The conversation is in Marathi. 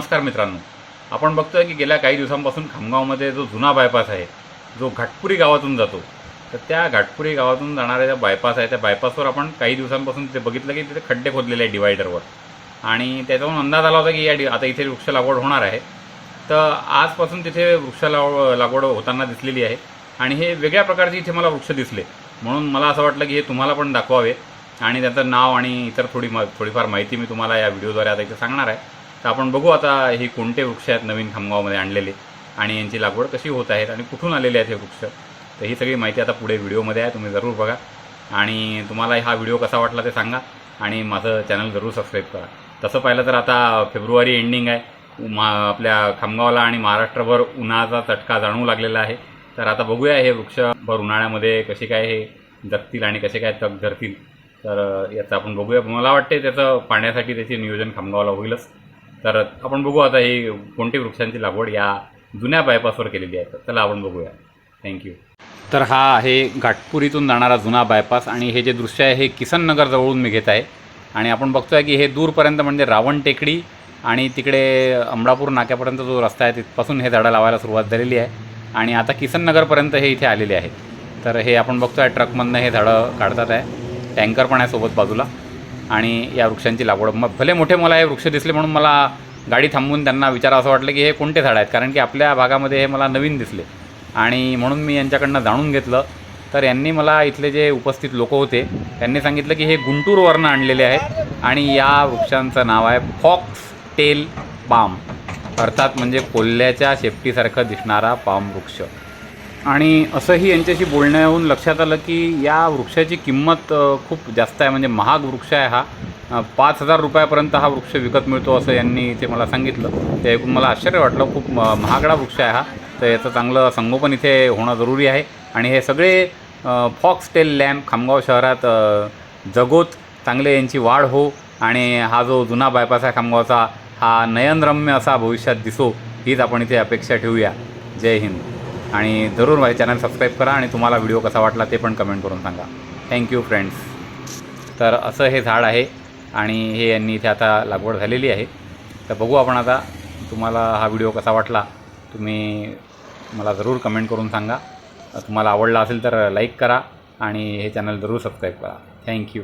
नमस्कार मित्रांनो. आपण बघतोय की गेल्या काही दिवसांपासून खामगावमध्ये जो जुना बायपास आहे जो घाटपुरी गावातून जातो तर त्या घाटपुरी गावातून जाणाऱ्या ज्या बायपास आहे त्या बायपासवर आपण काही दिवसांपासून तिथे बघितलं की तिथे खड्डे खोदलेले आहे डिवायडरवर. आणि त्याच्यावरून अंदाज आला होता की या डि आता इथे वृक्ष लागवड होणार आहे. तर आजपासून तिथे वृक्ष लाव लागवड होताना दिसलेली आहे. आणि हे वेगळ्या प्रकारचे इथे मला वृक्ष दिसले. म्हणून मला असं वाटलं की हे तुम्हाला पण दाखवावे. आणि त्याचं नाव आणि इतर थोडी म थोडीफार माहिती मी तुम्हाला या व्हिडिओद्वारे आता इथे सांगणार आहे. तर आपण बघू आता हे कोणते वृक्ष आहेत नवीन खामगावमध्ये आणलेले आणि यांची लागवड कशी होत आहेत आणि कुठून आलेले आहेत हे वृक्ष. तर ही सगळी माहिती आता पुढे व्हिडिओमध्ये आहे तुम्ही जरूर बघा. आणि तुम्हाला हा व्हिडिओ कसा वाटला ते सांगा आणि माझं चॅनल जरूर सबस्क्राईब करा. तसं पाहिलं तर आता फेब्रुवारी एंडिंग आहे. मा आपल्या खामगावला आणि महाराष्ट्रभर उन्हाचा चटका जाणवू लागलेला आहे. तर आता बघूया हे वृक्ष भर उन्हाळ्यामध्ये कसे काय हे जगतील आणि कसे काय तग धरतील. तर याचं आपण बघूया. मला वाटते त्याचं पाण्यासाठी त्याचे नियोजन खामगावला होईलच. तर आपण बघू आता ही कोणती वृक्षांची लागवड या जुन्या बायपासवर केलेली आहे. तर चला आपण बघूया. थँक्यू तर हा आहे घाटपुरीतून जाणारा जुना बायपास आणि हे जे दृश्य आहे हे किसन नगरजवळून मी घेत आहे. आणि आपण बघतोय की हे दूरपर्यंत म्हणजे रावण टेकडी आणि तिकडे अमडापूर नाक्यापर्यंत जो रस्ता आहे तिथपासून हे झाडं लावायला सुरुवात झालेली आहे. आणि आता किसन नगरपर्यंत हे इथे आलेले आहेत. तर हे आपण बघतो आहे ट्रकमधनं हे झाडं काढतात आहे. टँकर पण आहे सोबत बाजूला. आणि या वृक्षांची लागवड. मग भले मोठे मला हे वृक्ष दिसले म्हणून मला गाडी थांबवून त्यांना विचारा असं वाटलं की हे कोणते झाडं आहेत? कारण की आपल्या भागामध्ये हे मला नवीन दिसले. आणि म्हणून मी यांच्याकडनं जाणून घेतलं. तर यांनी मला इथले जे उपस्थित लोक होते त्यांनी सांगितलं की हे गुंटूरवरनं आणलेले आहेत आणि या वृक्षांचं नाव आहे फॉक्स टेल पाम. अर्थात म्हणजे कोल्ह्याच्या शेपटीसारखं दिसणारा पाम वृक्ष. आणि असंही यांच्याशी बोलण्याहून लक्षात आलं की या वृक्षाची किंमत खूप जास्त आहे. म्हणजे महाग वृक्ष आहे हा. पाच हजार रुपयापर्यंत हा वृक्ष विकत मिळतो असं यांनी इथे मला सांगितलं. ते ऐकून मला आश्चर्य वाटलं. खूप महागडा वृक्ष आहे हा. तर याचं चांगलं संगोपन इथे होणं जरुरी आहे. आणि हे सगळे फॉक्स टेल लॅम्प खामगाव शहरात जगोत. चांगले यांची वाढ हो. आणि हा जो जुना बायपास आहे खामगावचा हा नयनरम्य असा भविष्यात दिसो हीच आपण इथे अपेक्षा ठेवूया. जय हिंद. आणि जरूर माझे चॅनल सबस्क्राईब करा आणि तुम्हाला व्हिडिओ कसा वाटला ते पण कमेंट करून सांगा. थँक्यू फ्रेंड्स तर असं हे झाड आहे आणि हे यांनी इथे आता लागवड झालेली आहे. तर बघू आपण आता तुम्हाला हा व्हिडिओ कसा वाटला तुम्ही मला जरूर कमेंट करून सांगा. तुम्हाला आवडला असेल तर लाईक करा आणि हे चॅनल जरूर सबस्क्राईब करा. थँक्यू